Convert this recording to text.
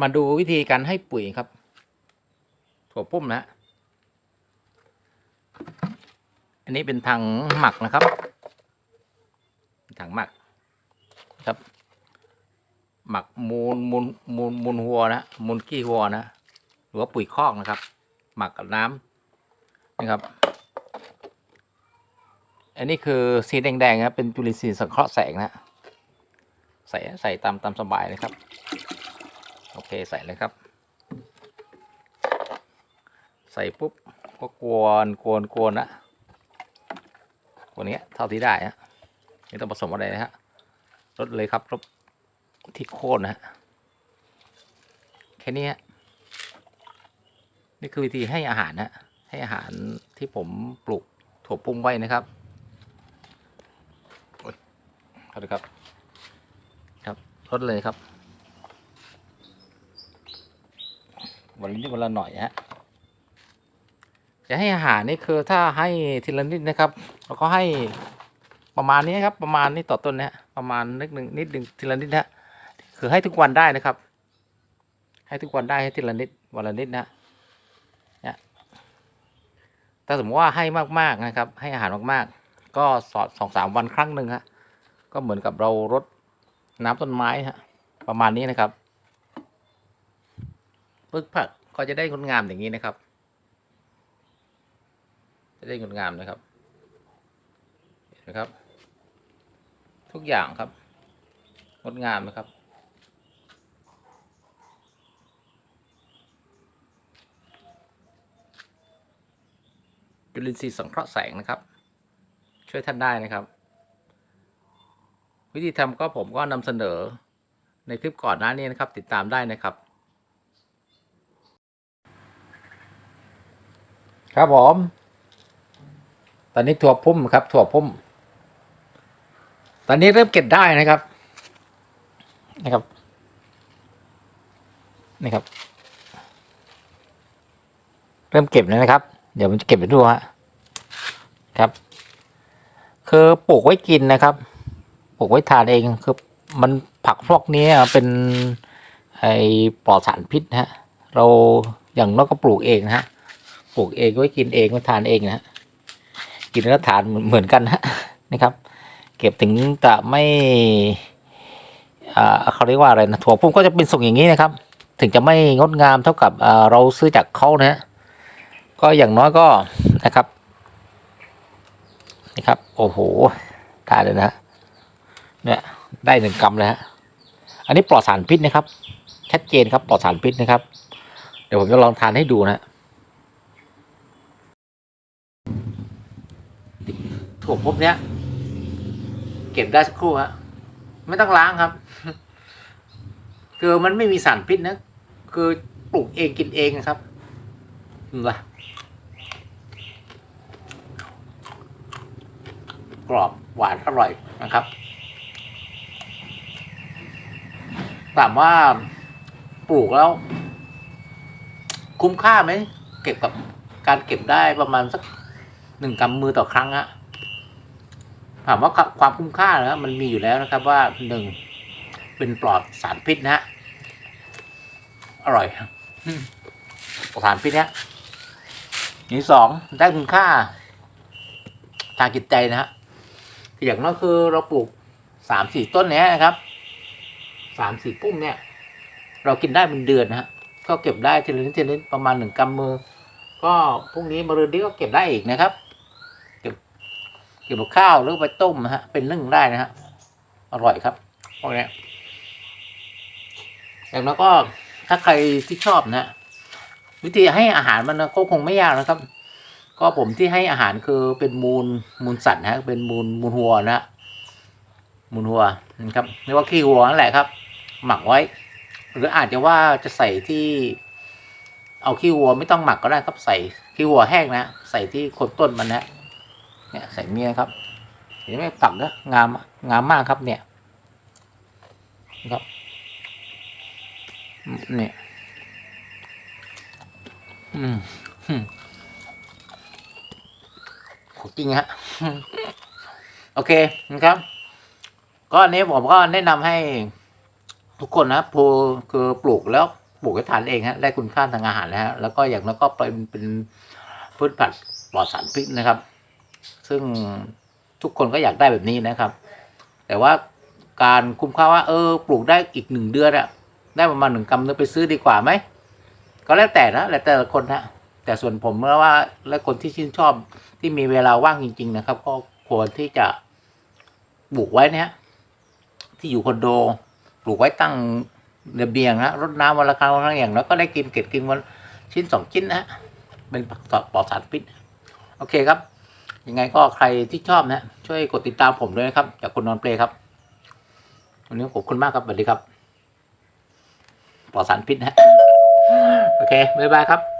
มาดูวิธีการให้ปุ๋ยครับ ถั่วปุ้มนะ อันนี้เป็นถังหมักนะครับ ถังหมักครับ หมักมูลมูลมูลมูลวัวนะ มูลขี้วัวนะ หรือว่าปุ๋ยคอกนะครับ หมักกับน้ำนะครับ อันนี้คือสีแดงๆนะเป็นจุลินทรีย์สังเคราะห์แสงนะ ใส่ใส่ตามตามสบายเลยครับ โอเคใส่เลยครับ ใส่ปุ๊บก็กวนกวนกวนนะกวนนี้เท่าที่ได้ฮะไม่ต้องผสมอะไรนะฮะลดเลยครับลดที่โคนนะฮะแค่นี้ฮะนี่คือวิธีให้อาหารนะให้อาหารที่ผมปลูกถั่วปุ้มไว้นะครับโอ๊ยขอโทษครับ ครับลดเลยครับ วันละนิดวันละหน่อยฮะจะให้อาหารนี่คือถ้าให้ทีละนิดนะครับเราก็ให้ประมาณนี้ครับประมาณนี้ต่อต้นนะฮะประมาณนิดหนึ่งนิดหนึ่งทีละนิดนะฮะคือให้ทุกวันได้นะครับ ให้ทุกวันได้ให้ทีละนิดวันละนิดนะฮะเนี่ยถ้าสมมติว่าให้มากๆนะครับ ให้อาหารมากๆ ก็สอดสองสามวันครั้งหนึ่งฮะก็เหมือนกับเรารดน้ำต้นไม้ฮะประมาณนี้นะครับ ปึกผัก ก็จะได้งดงามอย่างนี้นะครับ จะได้งดงามนะครับเห็นไหมครับ ทุกอย่างครับงดงามนะครับจุลินทรีย์สังเคราะห์แสงนะครับ ช่วยท่านได้นะครับ วิธีทำก็ผมก็นำเสนอในคลิปก่อนหน้านี้นะครับ ติดตามได้นะครับ ครับผม ตอนนี้ถั่วพุ่มครับ ถั่วพุ่ม ตอนนี้เริ่มเก็บได้นะครับ นะครับ นี่ครับ เริ่มเก็บแล้วนะครับ เดี๋ยวมันจะเก็บไปดูฮะ ครับ คือปลูกไว้กินนะครับ ปลูกไว้ทานเอง คือมันผักพวกนี้เป็นไอปลอดสารพิษนะฮะ เราอย่างน้อยก็ปลูกเองนะฮะ ปลูกเองไว้กินเองไว้ทานเองนะฮะกินแล้วทานเหมือนกันนะนะครับ เก็บถึงจะไม่อ่าเขาเรียกว่าอะไรนะถั่วพุ่มก็จะเป็นส่งอย่างนี้นะครับ ถึงจะไม่งดงามเท่ากับเราซื้อจากเขานะฮะก็อย่างน้อยก็นะครับนะครับ โอ้โหทานเลยนะเนี่ยได้หนึ่งกรัมเลยฮะอันนี้ปลอดสารพิษนะครับ ชัดเจนครับปลอดสารพิษนะครับ เดี๋ยวผมจะลองทานให้ดูนะ ถั่วพวกเนี้ย เก็บได้สักครู่ฮะไม่ต้องล้างครับ คือมันไม่มีสารพิษนะคือปลูกเองกินเองครับเห็นปะกรอบหวานอร่อยนะครับถามว่าปลูกแล้ว คุ้มค่าไหม เก็บกับการเก็บได้ประมาณสัก หนึ่งกำมือต่อครั้งอะถามว่าความคุ้มค่านะมันมีอยู่แล้วนะครับว่าหนึ่งเป็นปลอดสารพิษนะฮะอร่อยปลอดสารพิษนะนี่สองได้คุณค่า ทางจิตใจนะฮะอย่างน้อยคือเราปลูกสามสี่ต้นเนี้ยนะครับสามสี่ปุ้มเนี่ย เรากินได้เป็นเดือนนะฮะก็เก็บได้ทีละนิดทีละนิดประมาณหนึ่งกำมือ ก็พรุ่งนี้มะรืนนี้ก็เก็บได้อีกนะครับ เก็บกับข้าวหรือไปต้มนะฮะเป็นนึ่งได้นะฮะอร่อยครับพวกนี้ยอย่างนั้นก็ถ้าใครที่ชอบนะวิธีให้อาหารมันก็คงไม่ยากนะครับ ก็ผมที่ให้อาหารคือเป็นมูลมูลสัตว์นะฮะเป็นมูลมูลวัวนะฮะมูลวัวนะครับเรียกว่าขี้วัวนั่นแหละครับ หมักไว้ หรืออาจจะว่าจะใส่ที่เอาขี้วัวไม่ต้องหมักก็ได้ครับใส่ขี้วัวแห้งนะ ใส่ที่โคนต้นมันนะ เนี่ยใส่เมียครับเห็นไหมปักนะงามงามมากครับเนี่ยนะครับเนี่ยอืมอืมของจริงฮะโอเคนะครับ ก็อันนี้ผมก็แนะนำให้ทุกคนนะพอคือปลูกแล้วปลูกไว้ทานเองฮะได้คุณค่าทางอาหารแล้วฮะแล้วก็อย่างนั้นก็เป็นเป็นพืชผักปลอดสารพิษนะครับ ซึ่งทุกคนก็อยากได้แบบนี้นะครับ แต่ว่าการคุ้มค่าว่า เออ ปลูกได้อีกหนึ่งเดือนอะได้ประมาณหนึ่งกำเนื้อไปซื้อดีกว่าไหมก็แล้วแต่นะแล้วแต่ละคนนะแต่ส่วนผมเมื่อว่าและคนที่ชื่นชอบที่มีเวลาว่างจริง ๆ นะครับ ก็ควรที่จะปลูกไว้นะฮะที่อยู่คอนโดปลูกไว้ตั้งระเบียงนะรดน้ำวันละครั้งวันละครั้งอย่างแล้วก็ได้กินเก็ดกินวันชิ้นสองชิ้นนะฮะเป็นผักปลอดสารพิษโอเคครับ ยังไงก็ใครที่ชอบนะ ช่วยกดติดตามผมด้วยนะครับ จากคนนอนเปลครับ วันนี้ขอบคุณมากครับสวัสดีครับ ปลอดสารพิษนะฮะโอเค บ๊ายบายครับ